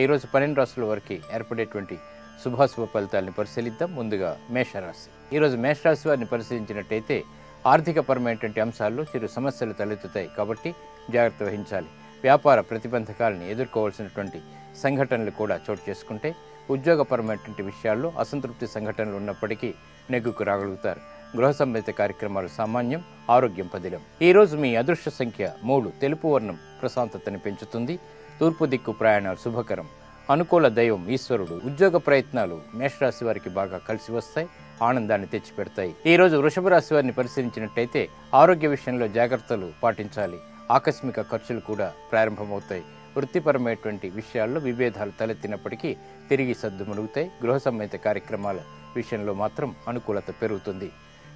ఈరోజు పన్నెండు రాసుల వరకు ఏర్పడేటువంటి శుభాశుభ ఫలితాలను పరిశీలిద్దాం. ముందుగా మేషరాశి. ఈరోజు మేషరాశి వారిని పరిశీలించినట్టయితే ఆర్థికపరమైనటువంటి అంశాల్లో చిరు సమస్యలు తలెత్తుతాయి కాబట్టి జాగ్రత్త వహించాలి. వ్యాపార ప్రతిబంధకాలను ఎదుర్కోవాల్సినటువంటి సంఘటనలు కూడా చోటు చేసుకుంటే ఉద్యోగపరమైనటువంటి విషయాల్లో అసంతృప్తి సంఘటనలు ఉన్నప్పటికీ నెగ్గుకు రాగలుగుతారు. గృహ సంబంధిత కార్యక్రమాలు సామాన్యం ఆరోగ్యం పదిలం. ఈ రోజు మీ అదృష్ట సంఖ్య మూడు. తెలుపు వర్ణం ప్రశాంతతని పెంచుతుంది. తూర్పు దిక్కు ప్రయాణాలు శుభకరం. అనుకూల దైవం ఈశ్వరుడు. ఉద్యోగ ప్రయత్నాలు మేషరాశి వారికి బాగా కలిసి వస్తాయి ఆనందాన్ని తెచ్చిపెడతాయి. ఈ రోజు వృషభ రాశి వారిని పరిశీలించినట్టయితే ఆరోగ్య విషయంలో జాగ్రత్తలు పాటించాలి. ఆకస్మిక ఖర్చులు కూడా ప్రారంభమవుతాయి. వృత్తిపరమైనటువంటి విషయాల్లో విభేదాలు తలెత్తినప్పటికీ తిరిగి సద్దుమణుగుతాయి గృహ సంబంధిత కార్యక్రమాల విషయంలో మాత్రం అనుకూలత పెరుగుతుంది.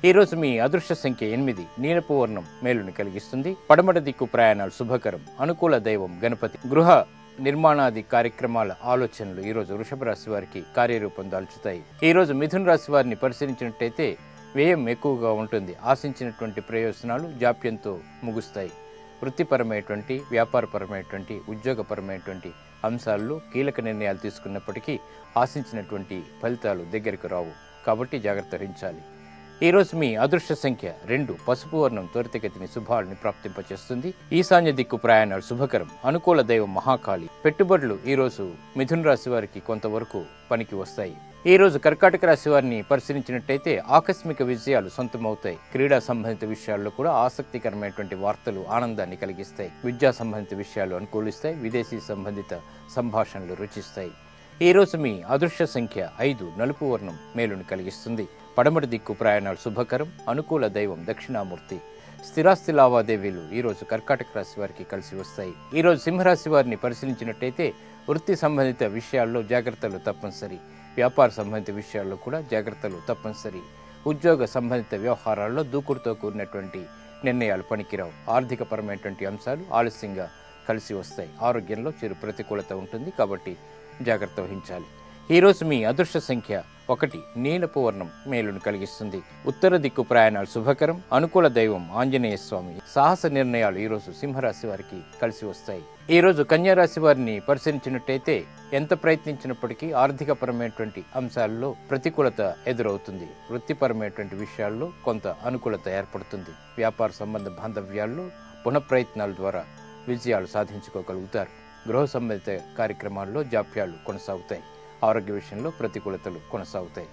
ఈరోజు మీ అదృష్ట సంఖ్య ఎనిమిది. నీలపు వర్ణం మేలుని కలిగిస్తుంది. పడమట దిక్కు ప్రయాణాలు శుభకరం. అనుకూల దైవం గణపతి. గృహ నిర్మాణాది కార్యక్రమాల ఆలోచనలు ఈరోజు వృషభ రాశి వారికి కార్యరూపం దాల్చుతాయి. ఈరోజు మిథున రాశి వారిని పరిశీలించినట్టయితే వ్యయం ఎక్కువగా ఉంటుంది. ఆశించినటువంటి ప్రయోజనాలు జాప్యంతో ముగుస్తాయి. వృత్తిపరమైనటువంటి వ్యాపారపరమైనటువంటి ఉద్యోగపరమైనటువంటి అంశాల్లో కీలక నిర్ణయాలు తీసుకున్నప్పటికీ ఆశించినటువంటి ఫలితాలు దగ్గరకు రావు. కాబట్టి జాగ్రత్త వహించాలి. ఈ రోజు మీ అదృష్ట సంఖ్య రెండు. పసుపు వర్ణం త్వరితగతిని శుభాలని ప్రాప్తింపచేస్తుంది. ఈశాన్య దిక్కు ప్రయాణాలు శుభకరం. అనుకూల దైవం మహాకాళి. పెట్టుబడులు ఈరోజు మిథున్ మిథున రాశి వారికి కొంతవరకు పనికి వస్తాయి. ఈ రోజు కర్కాటక రాశి వారిని పరిశీలించినట్టయితే ఆకస్మిక విజయాలు సొంతమవుతాయి. క్రీడా సంబంధిత విషయాల్లో కూడా ఆసక్తికరమైనటువంటి వార్తలు ఆనందాన్ని కలిగిస్తాయి. విద్యా సంబంధిత విషయాలు అనుకూలిస్తాయి. విదేశీ సంబంధిత సంభాషణలు రుచిస్తాయి. ఈ రోజు మీ అదృశ్య సంఖ్య ఐదు. నలుపు వర్ణం మేలుని కలిగిస్తుంది. పడమటి దిక్కు ప్రయాణాలు శుభకరం అనుకూల దైవం దక్షిణామూర్తి స్థిరాస్తి లావాదేవీలు ఈరోజు కర్కాటక రాశి వారికి కలిసి వస్తాయి. ఈ రోజు సింహరాశి వారిని పరిశీలించినట్టయితే వృత్తి సంబంధిత విషయాల్లో జాగ్రత్తలు తప్పనిసరి. వ్యాపార సంబంధిత విషయాల్లో కూడా జాగ్రత్తలు తప్పనిసరి. ఉద్యోగ సంబంధిత వ్యవహారాల్లో దూకుడుతో కూడినటువంటి నిర్ణయాలు పనికిరావు. ఆర్థికపరమైనటువంటి అంశాలు ఆలస్యంగా కలిసి వస్తాయి. ఆరోగ్యంలో చిరు ప్రతికూలత ఉంటుంది కాబట్టి జాగ్రత్త వహించాలి. ఈరోజు మీ అదృష్ట సంఖ్య ఒకటి నీలపు వర్ణం మేలును కలిగిస్తుంది. ఉత్తర దిక్కు ప్రయాణాలు శుభకరం అనుకూల దైవం ఆంజనేయ స్వామి. సాహస నిర్ణయాలు ఈరోజు సింహరాశి వారికి కలిసి వస్తాయి. ఈ రోజు వారిని పరిశీలించినట్టయితే ఎంత ప్రయత్నించినప్పటికీ ఆర్థికపరమైనటువంటి అంశాల్లో ప్రతికూలత ఎదురవుతుంది. వృత్తిపరమైనటువంటి విషయాల్లో కొంత అనుకూలత ఏర్పడుతుంది. వ్యాపార సంబంధ బాంధవ్యాల్లో పునఃప్రయత్నాల ద్వారా విజయాలు సాధించుకోగలుగుతారు. గృహ సంబంధిత కార్యక్రమాల్లో జాప్యాలు కొనసాగుతాయి. ఆరోగ్య విషయంలో ప్రతికూలతలు కొనసాగుతాయి.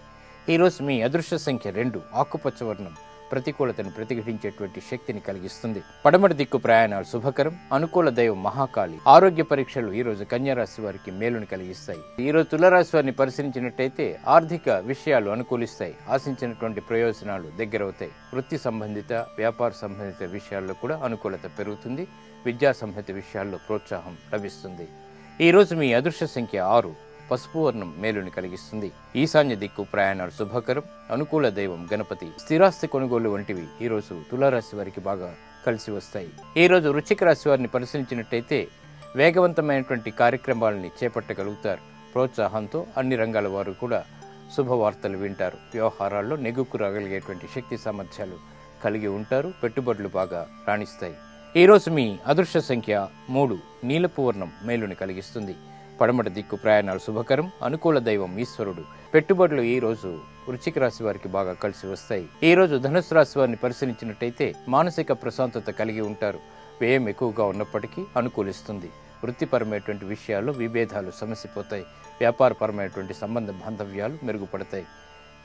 ఈరోజు మీ అదృష్ట సంఖ్య రెండు ఆకుపచ్చ వర్ణం. ప్రతికూలతను ప్రతిఘటించేటువంటి శక్తిని కలిగిస్తుంది. పడమటి దిక్కు ప్రయాణాలు శుభకరం. అనుకూల దైవం మహాకాళి. ఆరోగ్య పరీక్షలు ఈ రోజు కన్యారాశి వారికి మేలుని కలిగిస్తాయి. ఈ రోజు తులరాశి వారిని పరిశీలించినట్టయితే ఆర్థిక విషయాలు అనుకూలిస్తాయి. ఆశించినటువంటి ప్రయోజనాలు దగ్గరవుతాయి. వృత్తి సంబంధిత వ్యాపార సంబంధిత విషయాల్లో కూడా అనుకూలత పెరుగుతుంది. విద్యా సంబంధిత విషయాల్లో ప్రోత్సాహం లభిస్తుంది. ఈ రోజు మీ అదృష్ట సంఖ్య ఆరు పసుపు వర్ణం మేలుని కలిగిస్తుంది. ఈశాన్య దిక్కు ప్రయాణాలు శుభకరం అనుకూల దైవం గణపతి స్థిరాస్తి కొనుగోలు వంటివి ఈ రోజు తులారాశి వారికి బాగా కలిసి వస్తాయి. ఈ రోజు వృశ్చిక రాశి వారిని పరిశీలించినట్టయితే వేగవంతమైనటువంటి కార్యక్రమాలని చేపట్టగలుగుతారు. ప్రోత్సాహంతో అన్ని రంగాల వారు కూడా శుభవార్తలు వింటారు. వ్యవహారాల్లో నెగ్గుకు రాగలిగేటువంటి శక్తి సామర్థ్యాలు కలిగి ఉంటారు. పెట్టుబడులు బాగా రాణిస్తాయి. ఈ రోజు మీ అదృష్ట సంఖ్య మూడు. నీలపు వర్ణం మేలుని కలిగిస్తుంది. పడమట దిక్కు ప్రయాణాలు శుభకరం. అనుకూల దైవం ఈశ్వరుడు. పెట్టుబడులు ఈ రోజు వృశ్చిక రాశి వారికి బాగా కలిసి వస్తాయి. ఈ రోజు ధనుసు రాశి వారిని పరిశీలించినట్టయితే మానసిక ప్రశాంతత కలిగి ఉంటారు. వ్యయం ఎక్కువగా ఉన్నప్పటికీ అనుకూలిస్తుంది. వృత్తిపరమైనటువంటి విషయాల్లో విభేదాలు సమసిపోతాయి. వ్యాపారపరమైనటువంటి సంబంధ బాంధవ్యాలు మెరుగుపడతాయి.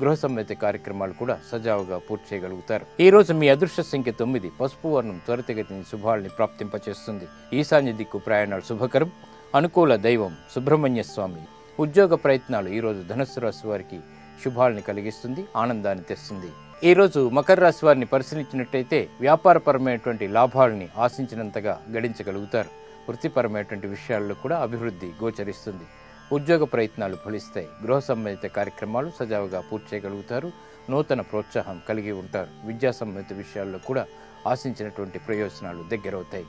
గృహ సంబంధిత కార్యక్రమాలు కూడా సజావుగా పూర్తి చేయగలుగుతారు. ఈ రోజు మీ అదృష్ట సంఖ్య తొమ్మిది. పసుపు వర్ణం త్వరితగతిని శుభాల్ని ప్రాప్తింపచేస్తుంది. ఈశాన్య దిక్కు ప్రయాణాలు శుభకరం. అనుకూల దైవం సుబ్రహ్మణ్య స్వామి ఉద్యోగ ప్రయత్నాలు ఈరోజు రోజు ధనుస్సు రాశి వారికి శుభాల్ని కలిగిస్తుంది ఆనందాన్ని తెస్తుంది. ఈరోజు మకర రాశి వారిని పరిశీలించినట్టయితే వ్యాపారపరమైనటువంటి లాభాలని ఆశించినంతగా గడించగలుగుతారు. వృత్తిపరమైనటువంటి విషయాల్లో కూడా అభివృద్ధి గోచరిస్తుంది. ఉద్యోగ ప్రయత్నాలు ఫలిస్తాయి. గృహ సంబంధిత కార్యక్రమాలు సజావుగా పూర్తి చేయగలుగుతారు. నూతన ప్రోత్సాహం కలిగి ఉంటారు. విద్యా సంబంధిత విషయాల్లో కూడా ఆశించినటువంటి ప్రయోజనాలు దగ్గరవుతాయి.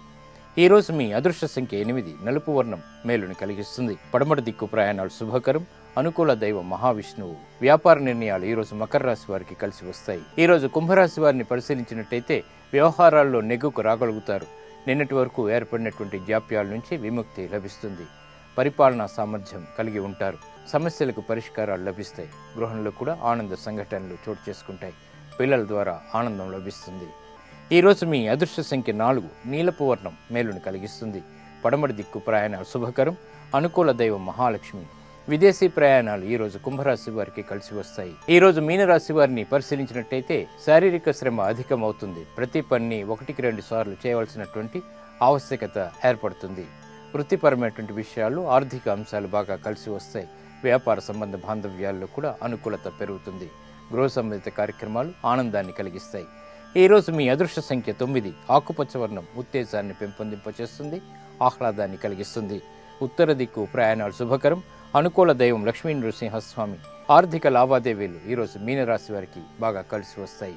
ఈరోజు మీ అదృష్ట సంఖ్య ఎనిమిది నలుపు వర్ణం మేలుని కలిగిస్తుంది. పడమటి దిక్కు ప్రయాణాలు శుభకరం. అనుకూల దైవం మహావిష్ణువు. వ్యాపార నిర్ణయాలు ఈరోజు మకర రాశి వారికి కలిసి వస్తాయి. ఈ రోజు కుంభరాశి వారిని పరిశీలించినట్టయితే వ్యవహారాల్లో నెగ్గుకు రాగలుగుతారు. నిన్నటి వరకు ఏర్పడినటువంటి జాప్యాల నుంచి విముక్తి లభిస్తుంది. పరిపాలనా సామర్థ్యం కలిగి ఉంటారు. సమస్యలకు పరిష్కారాలు లభిస్తాయి. గృహంలో కూడా ఆనంద సంఘటనలు చోటు చేసుకుంటాయి. పిల్లల ద్వారా ఆనందం లభిస్తుంది. ఈరోజు మీ అదృష్ట సంఖ్య నాలుగు నీలపు వర్ణం మేలుని కలిగిస్తుంది. పడమటి దిక్కు ప్రయాణాలు శుభకరం అనుకూల దైవం మహాలక్ష్మి. విదేశీ ప్రయాణాలు ఈ రోజు కుంభరాశి వారికి కలిసి వస్తాయి. ఈ రోజు మీనరాశి వారిని పరిశీలించినట్టయితే శారీరక శ్రమ అధికమవుతుంది. ప్రతి పనిని ఒకటికి రెండు సార్లు చేయవలసినటువంటి ఆవశ్యకత ఏర్పడుతుంది. వృత్తిపరమైనటువంటి విషయాలు ఆర్థిక అంశాలు బాగా కలిసి వస్తాయి. వ్యాపార సంబంధ బాంధవ్యాల్లో కూడా అనుకూలత పెరుగుతుంది. గృహ సంబంధిత కార్యక్రమాలు ఆనందాన్ని కలిగిస్తాయి. ఈ రోజు మీ అదృష్ట సంఖ్య తొమ్మిది. ఆకుపచ్చ వర్ణం ఉత్తేజాన్ని పెంపొందింపచేస్తుంది ఆహ్లాదాన్ని కలిగిస్తుంది. ఉత్తర దిక్కు ప్రయాణాలు శుభకరం. అనుకూల దైవం లక్ష్మీ నృసింహస్వామి ఆర్థిక లావాదేవీలు ఈరోజు మీనరాశి వారికి బాగా కలిసి వస్తాయి.